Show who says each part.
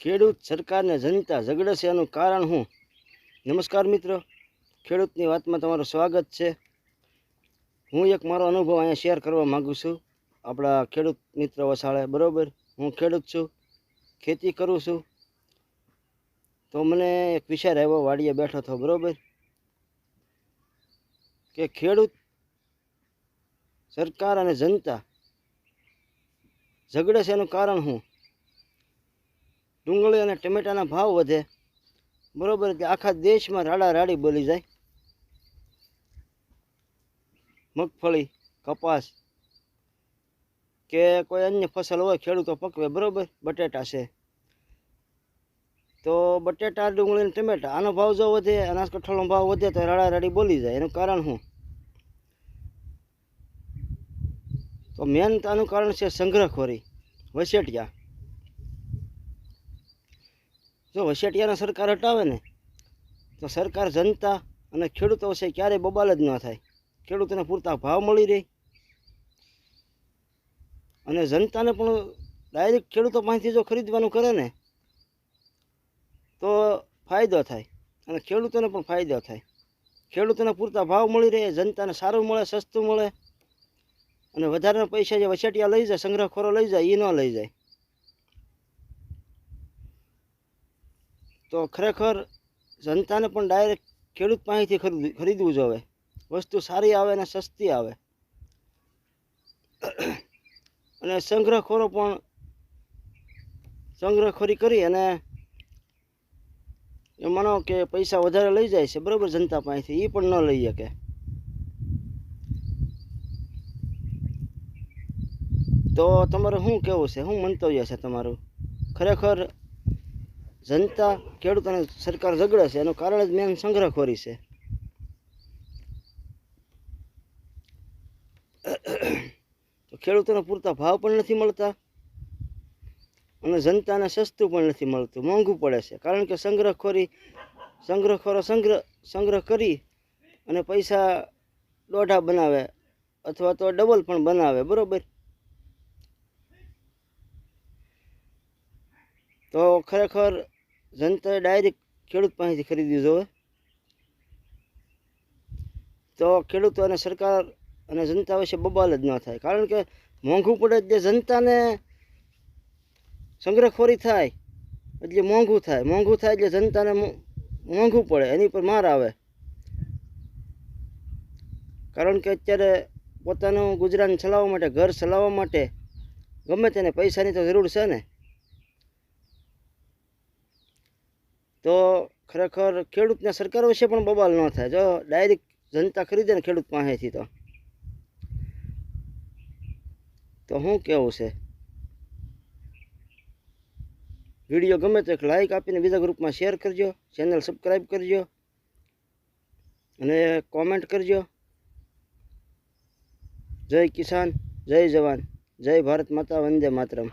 Speaker 1: ખેડૂત સરકારને જનતા ઝઘડશે એનું કારણ શું નમસ્કાર મિત્રો. ખેડૂતની વાતમાં તમારું સ્વાગત છે. હું એક મારો અનુભવ અહીંયા શેર કરવા માગું છું. આપણા ખેડૂત મિત્ર વસાળે, બરાબર? હું ખેડૂત છું. ખેતી કરું છું. તો મને એક વિચાર આવ્યો, વાડીએ બેઠો હતો બરાબર? કે ખેડૂત સરકાર અને જનતા ઝઘડે એનું કારણ શું ડુંગળી અને ટમેટાના ભાવ વધે. બરોબર કે આખા દેશમાં રાડા રાડી બોલી જાય. મગફળી, કપાસ કે કોઈ અન્ય ફસલ હોય ખેડૂતો પકવે, બરાબર? બટેટા છે. તો બટેટા, ડુંગળી અને ટમેટા, આનો ભાવ જો વધે, અનાજ કઠોળનો ભાવ વધે, તો રાડા રાડી બોલી જાય. એનું કારણ શું? તો મેન આનું કારણ છે સંગ્રહખોરી. વસેટિયા. જો વસેટિયાના સરકાર હટાવે ને, તો સરકાર જનતા અને ખેડૂતો છે ક્યારેય બબાલ જ ન થાય. ખેડૂતોને પૂરતા ભાવ મળી રહે. અને જનતાને પણ ડાયરેક્ટ ખેડૂતો પાસેથી જો ખરીદવાનું કરે ને, તો ફાયદો થાય અને ખેડૂતોને પણ ફાયદો થાય. ખેડૂતોને પૂરતા ભાવ મળી રહે, જનતાને સારું મળે, સસ્તું મળે અને વધારાના પૈસા જે વસેટિયા લઈ જાય, સંગ્રહખોરો લઈ જાય એ ન લઈ જાય. તો ખરેખર જનતાને પણ ડાયરેક્ટ ખેડૂત પાસેથી ખરીદ, ખરીદવું જોઈએ વસ્તુ સારી આવે અને સસ્તી આવે. અને સંગ્રહખોરો પણ સંગ્રહખોરી કરી અને એ માનો કે પૈસા વધારે લઈ જાય છે, બરાબર જનતા પાસેથી એ પણ ન લઈ શકે. તો તમારે શું કહેવું છે? શું મંતવ્ય છે તમારું? ખરેખર જનતા ખેડૂત અને સરકાર ઝઘડે છે. એનું કારણ જ મેન સંગ્રહખોરી છે. ખેડૂતોને પૂરતા ભાવ પણ નથી મળતા અને જનતાને સસ્તું પણ નથી મળતું, મોંઘું પડે છે. કારણ કે સંગ્રહખોરી, સંગ્રહખોરો સંગ્રહ સંગ્રહ કરી અને પૈસા દોઢા બનાવે અથવા તો ડબલ પણ બનાવે, બરોબર? તો ખરેખર જનતાએ ડાયરેક્ટ ખેડૂત પાસેથી ખરીદવી જોવે તો ખેડૂતો અને સરકાર અને જનતા વિશે બબાલ જ ન થાય. કારણ કે મોંઘું પડે એટલે જનતાને સંગ્રહખોરી થાય. એટલે મોંઘું થાય. મોંઘું થાય એટલે જનતાને મોંઘું પડે. એની પર માર આવે. કારણ કે અત્યારે પોતાનું ગુજરાન ચલાવવા માટે, ઘર ચલાવવા માટે ગમે તેને પૈસાની તો જરૂર છે ને. તો ખરેખર ખેડૂતને સરકાર વિશે પણ બબાલ ન થાય. જો ડાયરેક્ટ જનતા ખરીદે ને ખેડૂત પાસેથી તો. શું કહેવું છે? વીડિયો ગમે તો એક લાઇક આપીને બીજા ગ્રુપમાં શેર કરજો ચેનલ સબસ્ક્રાઈબ કરજો અને કોમેન્ટ કરજો. જય કિસાન, જય જવાન, જય ભારત માતા, વંદે માતરમ.